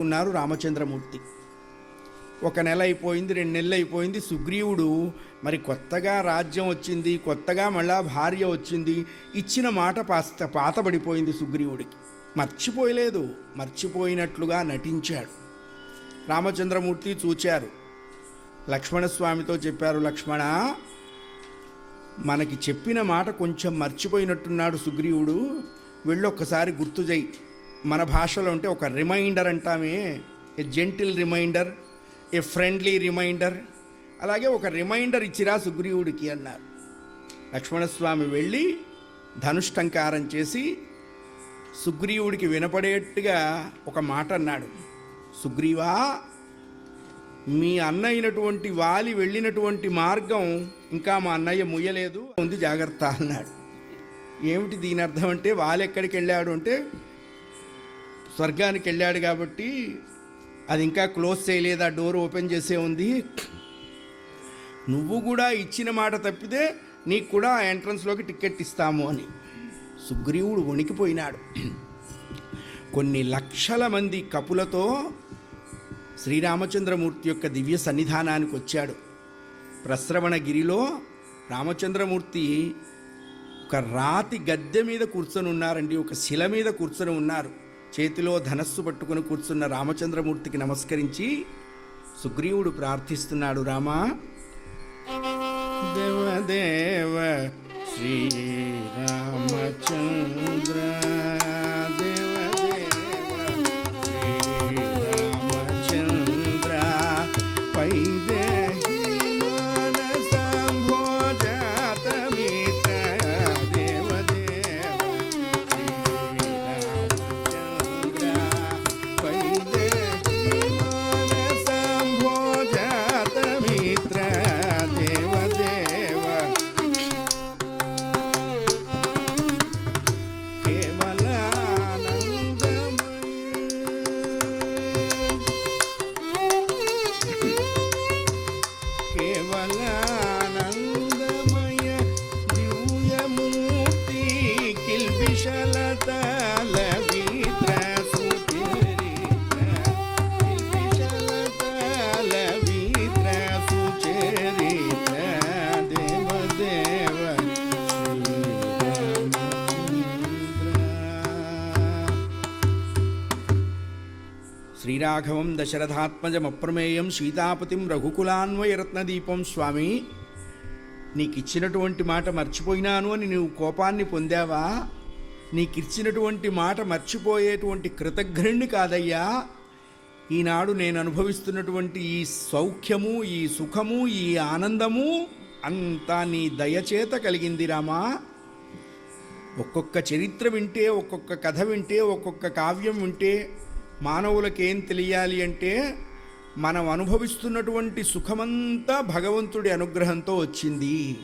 ఉన్నారు రామచంద్రమూర్తి. ఒక నెల అయిపోయింది రెండు నెలలు అయిపోయింది సుగ్రీవుడు మరి కొత్తగా రాజ్యం వచ్చింది కొత్తగా మళ్ళా భార్య వచ్చింది ఇచ్చిన మాట పాస్త పాతబడిపోయింది సుగ్రీవుడికి. మర్చిపోయలేదు మర్చిపోయినట్లుగా నటించాడు. రామచంద్రమూర్తి చూచారు. లక్ష్మణస్వామితో చెప్పారు లక్ష్మణ మనకి చెప్పిన మాట కొంచెం మర్చిపోయినట్టున్నాడు సుగ్రీవుడు. వెళ్ళి ఒక్కసారి గుర్తు చేయి మన భాషలో ఉంటే ఒక reminder అంటామే. A gentle reminder a friendly reminder అలాగే ఒక రిమైండర్ ఇచ్చిరా సుగ్రీవుడికి అన్నారు. లక్ష్మణస్వామి వెళ్ళి ధనుష్టంకారం చేసి సుగ్రీవుడికి వినపడేట్టుగా ఒక మాట అన్నాడు. సుగ్రీవా మీ అన్న అయినటువంటి వాలి వెళ్ళినటువంటి మార్గం ఇంకా మా అన్నయ్య ముయ్యలేదు ఉంది జాగ్రత్త అన్నాడు. ఏమిటి దీని అర్థం అంటే వాలి ఎక్కడికి వెళ్ళాడు అంటే స్వర్గానికి వెళ్ళాడు కాబట్టి అది ఇంకా క్లోజ్ చేయలేదు ఆ డోర్ ఓపెన్ చేసే ఉంది. నువ్వు కూడా ఇచ్చిన మాట తప్పితే నీకు కూడా ఆ ఎంట్రన్స్లోకి టికెట్ ఇస్తాము అని. సుగ్రీవుడు వణికిపోయినాడు. కొన్ని లక్షల మంది కపులతో శ్రీరామచంద్రమూర్తి యొక్క దివ్య సన్నిధానానికి వచ్చాడు. ప్రస్రవణగిరిలో రామచంద్రమూర్తి ఒక రాతి గద్దె మీద కూర్చొని ఉన్నారండి ఒక శిల మీద కూర్చొని ఉన్నారు. చేతిలో ధనస్సు పట్టుకుని కూర్చున్న రామచంద్రమూర్తికి నమస్కరించి సుగ్రీవుడు ప్రార్థిస్తున్నాడు రామా. దేవదేవ శ్రీరామచంద్ర శ్రీరాఘవం దశరథాత్మజమప్రమేయం సీతాపతిం రఘుకులాన్వయరత్నదీపం స్వామి. నీకు ఇచ్చినటువంటి మాట మర్చిపోయినాను అని నువ్వు కోపాన్ని పొందావా? నీకు ఇచ్చినటువంటి మాట మర్చిపోయేటువంటి కృతజ్ఞుణ్ణి కాదయ్యా. ఈనాడు నేను అనుభవిస్తున్నటువంటి ఈ సౌఖ్యము ఈ సుఖము ఈ ఆనందము అంతా నీ దయచేత కలిగింది రామా. ఒక్కొక్క చరిత్ర వింటే ఒక్కొక్క కథ వింటే ఒక్కొక్క కావ్యం వింటే మానవులకేం తెలియాలి అంటే మనం అనుభవిస్తున్నటువంటి సుఖమంతా భగవంతుడి అనుగ్రహంతో వచ్చింది.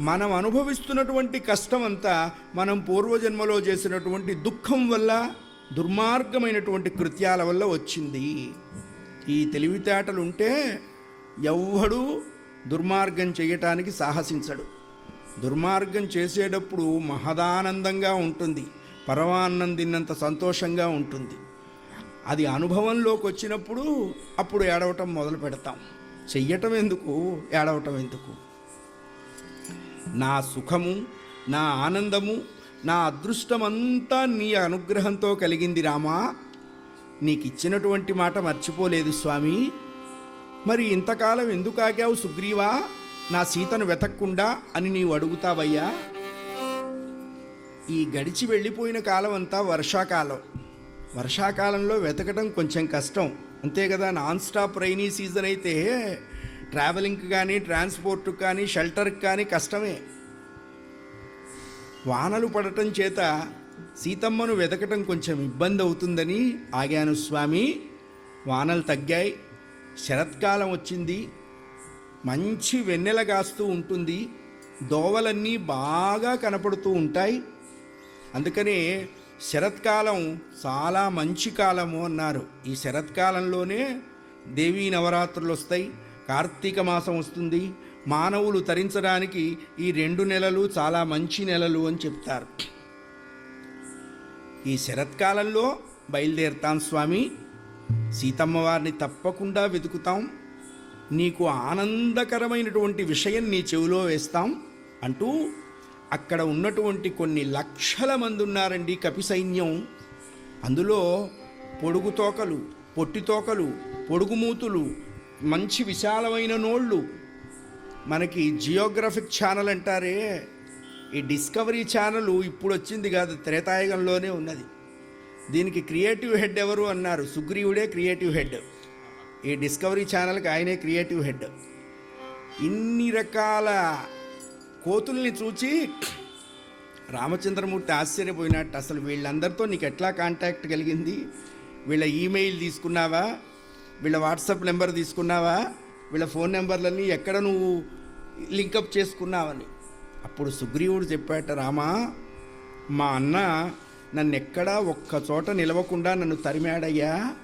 మనం అనుభవిస్తున్నటువంటి కష్టమంతా మనం పూర్వజన్మలో చేసినటువంటి దుఃఖం వల్ల దుర్మార్గమైనటువంటి కృత్యాల వల్ల వచ్చింది. ఈ తెలివితేటలు ఉంటే ఎవ్వడూ దుర్మార్గం చేయటానికి సాహసించడు. దుర్మార్గం చేసేటప్పుడు మహదానందంగా ఉంటుంది పరమానందిన్నంత సంతోషంగా ఉంటుంది. అది అనుభవంలోకి వచ్చినప్పుడు అప్పుడు ఏడవటం మొదలు పెడతాం. చెయ్యటం ఎందుకు? ఏడవటం ఎందుకు? నా సుఖము నా ఆనందము నా అదృష్టమంతా నీ అనుగ్రహంతో కలిగింది రామా. నీకు ఇచ్చినటువంటి మాట మర్చిపోలేదు స్వామి. మరి ఇంతకాలం ఎందుకు ఆగావు సుగ్రీవా? నా సీతను వెతక్కుండా అని నీవు అడుగుతావయ్యా? ఈ గడిచి వెళ్ళిపోయిన కాలం అంతా వర్షాకాలం. వర్షాకాలంలో వెతకడం కొంచెం కష్టం. అంతే కదా నాన్ స్టాప్ రైనీ సీజన్ అయితే ట్రావెలింగ్కి కానీ ట్రాన్స్పోర్ట్కి కానీ షెల్టర్కి కానీ కష్టమే. వానలు పడటం చేత సీతమ్మను వెతకటం కొంచెం ఇబ్బంది అవుతుందని ఆగాను స్వామి. వానలు తగ్గాయి. శరత్కాలం వచ్చింది. మంచి వెన్నెల కాస్తూ ఉంటుంది. దోవలన్నీ బాగా కనపడుతూ ఉంటాయి. అందుకనే శరత్కాలం చాలా మంచి కాలము అన్నారు. ఈ శరత్కాలంలోనే దేవీ నవరాత్రులు వస్తాయి కార్తీక మాసం వస్తుంది. మానవులు తరించడానికి ఈ రెండు నెలలు చాలా మంచి నెలలు అని చెప్తారు. ఈ శరత్కాలంలో బయలుదేరుతాం స్వామి. సీతమ్మ వారిని తప్పకుండా వెతుకుతాం. నీకు ఆనందకరమైనటువంటి విషయం నీ చెవిలో వేస్తాం అంటూ అక్కడ ఉన్నటువంటి కొన్ని లక్షల మంది ఉన్నారండి కపి సైన్యం. అందులో పొడుగు తోకలు పొట్టి తోకలు పొడుగుమూతులు మంచి విశాలమైన నోళ్ళు. మనకి జియోగ్రఫిక్ ఛానల్ అంటారే. ఈ డిస్కవరీ ఛానల్ ఇప్పుడు వచ్చింది కాదు త్రేతాయుగంలోనే ఉన్నది. దీనికి క్రియేటివ్ హెడ్ ఎవరు అన్నారు? సుగ్రీవుడే క్రియేటివ్ హెడ్. ఈ డిస్కవరీ ఛానల్కి ఆయనే క్రియేటివ్ హెడ్. ఇన్ని రకాల కోతుల్ని చూచి రామచంద్రమూర్తి ఆశ్చర్యపోయినట్టు అసలు వీళ్ళందరితో నీకు ఎట్లా కాంటాక్ట్ కలిగింది? వీళ్ళ ఈమెయిల్ తీసుకున్నావా? వీళ్ళ వాట్సాప్ నెంబర్ తీసుకున్నావా? వీళ్ళ ఫోన్ నెంబర్లన్నీ ఎక్కడ నువ్వు లింకప్ చేసుకున్నావని. అప్పుడు సుగ్రీవుడు చెప్పాట రామా మా అన్న నన్ను ఎక్కడా ఒక్క చోట నిలవకుండా నన్ను తరిమాడయ్యా.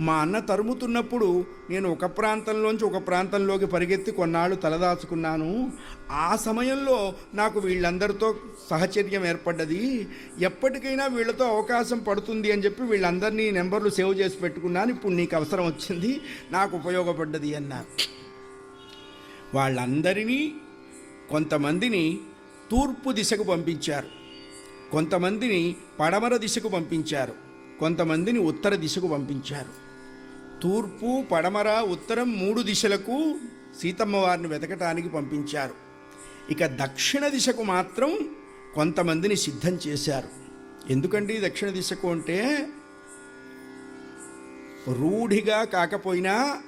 మా అన్న తరుముతున్నప్పుడు నేను ఒక ప్రాంతంలోంచి ఒక ప్రాంతంలోకి పరిగెత్తి కొన్నాళ్ళు తలదాచుకున్నాను. ఆ సమయంలో నాకు వీళ్ళందరితో సహచర్యం ఏర్పడ్డది. ఎప్పటికైనా వీళ్ళతో అవకాశం పడుతుంది అని చెప్పి వీళ్ళందరినీ నెంబర్లు సేవ్ చేసి పెట్టుకున్నాను. ఇప్పుడు నీకు అవసరం వచ్చింది. నాకు ఉపయోగపడ్డది అన్నారు వాళ్ళందరినీ కొంతమందిని తూర్పు దిశకు పంపించారు. కొంతమందిని పడమర దిశకు పంపించారు. కొంతమందిని ఉత్తర దిశకు పంపించారు. తూర్పు పడమర ఉత్తరం మూడు దిశలకు సీతమ్మ వారిని వెతకటానికి పంపించారు. ఇక దక్షిణ దిశకు మాత్రం కొంతమందిని సిద్ధం చేశారు. ఎందుకండి దక్షిణ దిశకు అంటే రూఢిగా కాకపోయినా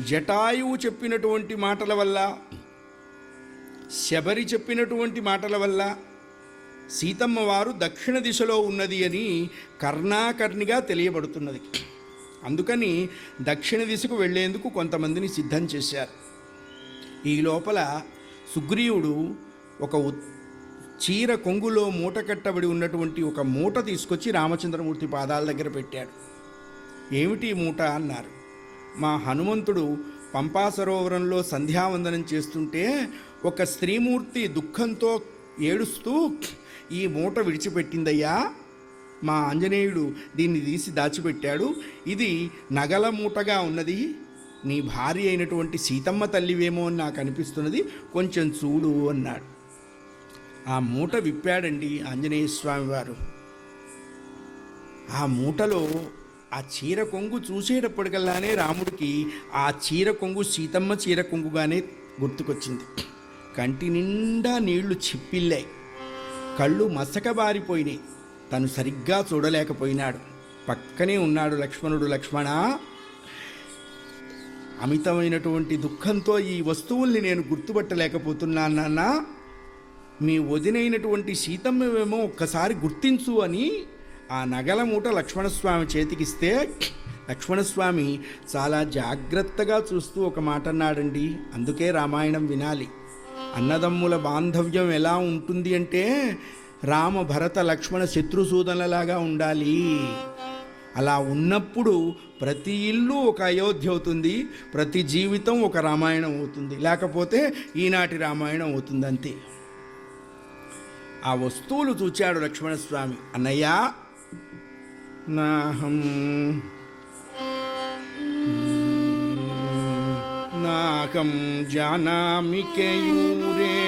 జటాయువు చెప్పినటువంటి మాటల వల్ల శబరి చెప్పినటువంటి మాటల వల్ల సీతమ్మ వారు దక్షిణ దిశలో ఉన్నది అని కర్ణాకర్ణిగా తెలియబడుతున్నది. అందుకని దక్షిణ దిశకు వెళ్ళేందుకు కొంతమందిని సిద్ధం చేశారు. ఈ లోపల సుగ్రీవుడు ఒక చీర కొంగులో మూట కట్టబడి ఉన్నటువంటి ఒక మూట తీసుకొచ్చి రామచంద్రమూర్తి పాదాల దగ్గర పెట్టాడు. ఏమిటి మూట అన్నారు. మా హనుమంతుడు పంపా సరోవరంలో సంధ్యావందనం చేస్తుంటే ఒక స్త్రీమూర్తి దుఃఖంతో ఏడుస్తూ ఈ మూట విడిచిపెట్టిందయ్యా. మా ఆంజనేయుడు దీన్ని తీసి దాచిపెట్టాడు. ఇది నగల మూటగా ఉన్నది. నీ భార్య అయినటువంటి సీతమ్మ తల్లివేమో అని నాకు అనిపిస్తున్నది. కొంచెం చూడు అన్నాడు. ఆ మూట విప్పాడండి ఆంజనేయ స్వామి వారు. ఆ మూటలో ఆ చీర కొంగు చూసేటప్పటికల్లానే రాముడికి ఆ చీర కొంగు సీతమ్మ చీర కొంగుగానే గుర్తుకొచ్చింది. కంటి నిండా నీళ్ళు చిప్పిల్లాయి. కళ్ళు మసకబారిపోయినాయి తను సరిగ్గా చూడలేకపోయినాడు. పక్కనే ఉన్నాడు లక్ష్మణుడు. లక్ష్మణ అమితమైనటువంటి దుఃఖంతో ఈ వస్తువుల్ని నేను గుర్తుపట్టలేకపోతున్నాను నాన్న. మీ వదినైనటువంటి సీతమ్మేమో ఒక్కసారి గుర్తించు అని ఆ నగల మూట లక్ష్మణస్వామి చేతికిస్తే లక్ష్మణస్వామి చాలా జాగ్రత్తగా చూస్తూ ఒక మాట అన్నాడండి. అందుకే రామాయణం వినాలి. అన్నదమ్ముల బాంధవ్యం ఎలా ఉంటుంది అంటే రామ భరత లక్ష్మణ శత్రుసూదనలాగా ఉండాలి. అలా ఉన్నప్పుడు ప్రతి ఇల్లు ఒక అయోధ్య అవుతుంది ప్రతి జీవితం ఒక రామాయణం అవుతుంది. లేకపోతే ఈనాటి రామాయణం అవుతుంది అంతే. ఆ వస్తువులు చూచాడు లక్ష్మణస్వామి. అన్నయ్య నాహం నాకం జానామి కేయూరే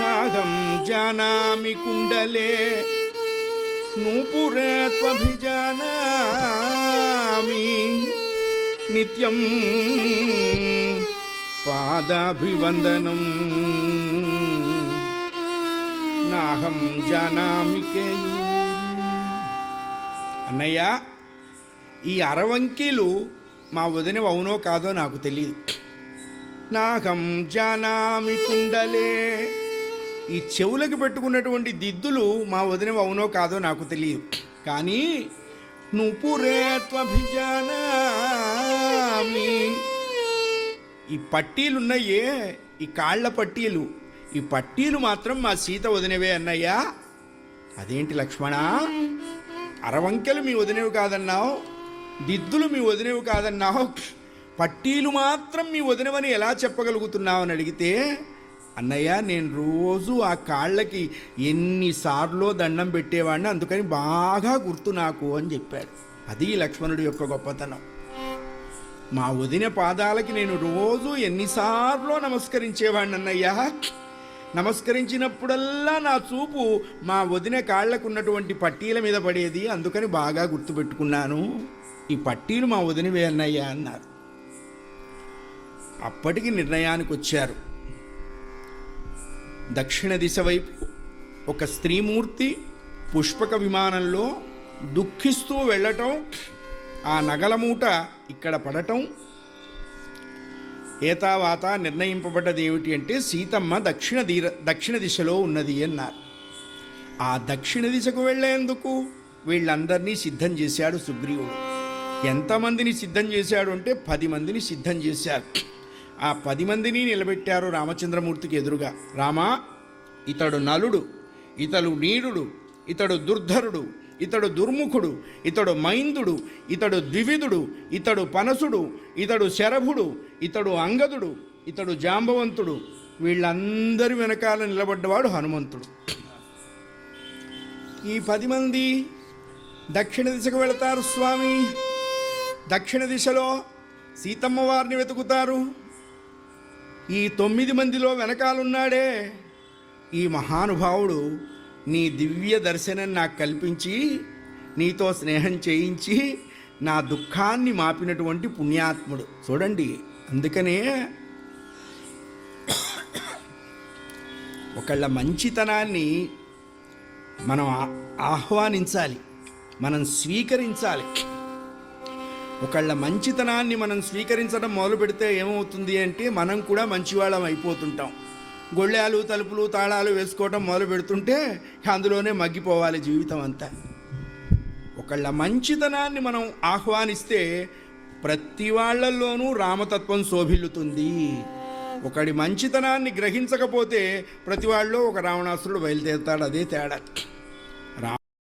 నాగం జానామి కుండలే నూపురే త్వభిజానామి నిత్యం పాదాభివందనం నాహం జానామి కేయూరే. అన్నయ్య ఈ అరవంకీలు మా వదిన అవునో కాదో నాకు తెలియదు నాకం జానామి కుండలే. ఈ చెవులకు పెట్టుకున్నటువంటి దిద్దులు మా వదిన అవునో కాదో నాకు తెలియదు కానీ నుపురేత్వభిజానామి ఈ పట్టీలున్నాయే ఈ కాళ్ళ పట్టీలు. ఈ పట్టీలు మాత్రం మా సీత వదినవే అన్నయ్యా. అదేంటి లక్ష్మణ? అరవంకెలు మీ వదినవి కాదన్నావు? దిద్దులు మీ వదినవి కాదన్నావు. పట్టీలు మాత్రం మీ వదినవని ఎలా చెప్పగలుగుతున్నావు అని అడిగితే అన్నయ్య నేను రోజు ఆ కాళ్ళకి ఎన్నిసార్లు దండం పెట్టేవాడిని అందుకని బాగా గుర్తు నాకు అని చెప్పాడు. అది లక్ష్మణుడి యొక్క గొప్పతనం. మా వదిన పాదాలకి నేను రోజు ఎన్నిసార్లు నమస్కరించేవాడిని అన్నయ్య. నమస్కరించినప్పుడల్లా నా చూపు మా వదిన కాళ్ళకు ఉన్నటువంటి పట్టీల మీద పడేది అందుకని బాగా గుర్తుపెట్టుకున్నాను ఈ పట్టీలు మా వదినవే అన్నయ్య అన్నారు. అప్పటికి నిర్ణయానికి వచ్చారు. దక్షిణ దిశ వైపు ఒక స్త్రీమూర్తి పుష్పక విమానంలో దుఃఖిస్తూ వెళ్ళటం ఆ నగల మూట ఇక్కడ పడటం ఏతావాత నిర్ణయింపబడ్డది ఏమిటి అంటే సీతమ్మ దక్షిణ దీర దక్షిణ దిశలో ఉన్నది అన్నారు. ఆ దక్షిణ దిశకు వెళ్ళేందుకు వీళ్ళందరినీ సిద్ధం చేశాడు సుగ్రీవుడు. ఎంతమందిని సిద్ధం చేశాడు అంటే పది మందిని సిద్ధం చేశారు. ఆ పది మందిని నిలబెట్టారు రామచంద్రమూర్తికి ఎదురుగా. రామా ఇతడు నలుడు ఇతడు నీడుడు ఇతడు దుర్ధరుడు ఇతడు దుర్ముఖుడు ఇతడు మైందుడు ఇతడు ద్వివిధుడు ఇతడు పనసుడు ఇతడు శరభుడు ఇతడు అంగదుడు ఇతడు జాంబవంతుడు. వీళ్ళందరి వెనకాల నిలబడ్డవాడు హనుమంతుడు. ఈ పది మంది దక్షిణ దిశకు వెళతారు స్వామి. దక్షిణ దిశలో సీతమ్మ వారిని వెతుకుతారు. ఈ తొమ్మిది మందిలో వెనకాలన్నాడే ఈ మహానుభావుడు. నీ దివ్య దర్శనం నాకు కల్పించి నీతో స్నేహం చేయించి నా దుఃఖాన్ని మాపినటువంటి పుణ్యాత్ముడు. చూడండి అందుకనే ఒకళ్ళ మంచితనాన్ని మనం ఆహ్వానించాలి. మనం స్వీకరించాలి. ఒకళ్ళ మంచితనాన్ని మనం స్వీకరించడం మొదలు పెడితే ఏమవుతుంది అంటే మనం కూడా మంచివాళ్ళం అయిపోతుంటాం. గొళ్ళాలు తలుపులు తాళాలు వేసుకోవటం మొదలు పెడుతుంటే అందులోనే మగ్గిపోవాలి జీవితం అంతా. ఒకళ్ళ మంచితనాన్ని మనం ఆహ్వానిస్తే ప్రతి వాళ్ళల్లోనూ రామతత్వం శోభిల్లుతుంది. ఒకడి మంచితనాన్ని గ్రహించకపోతే ప్రతి వాళ్ళలో ఒక రావణాసురుడు బయలుదేరుతాడు అదే తేడా.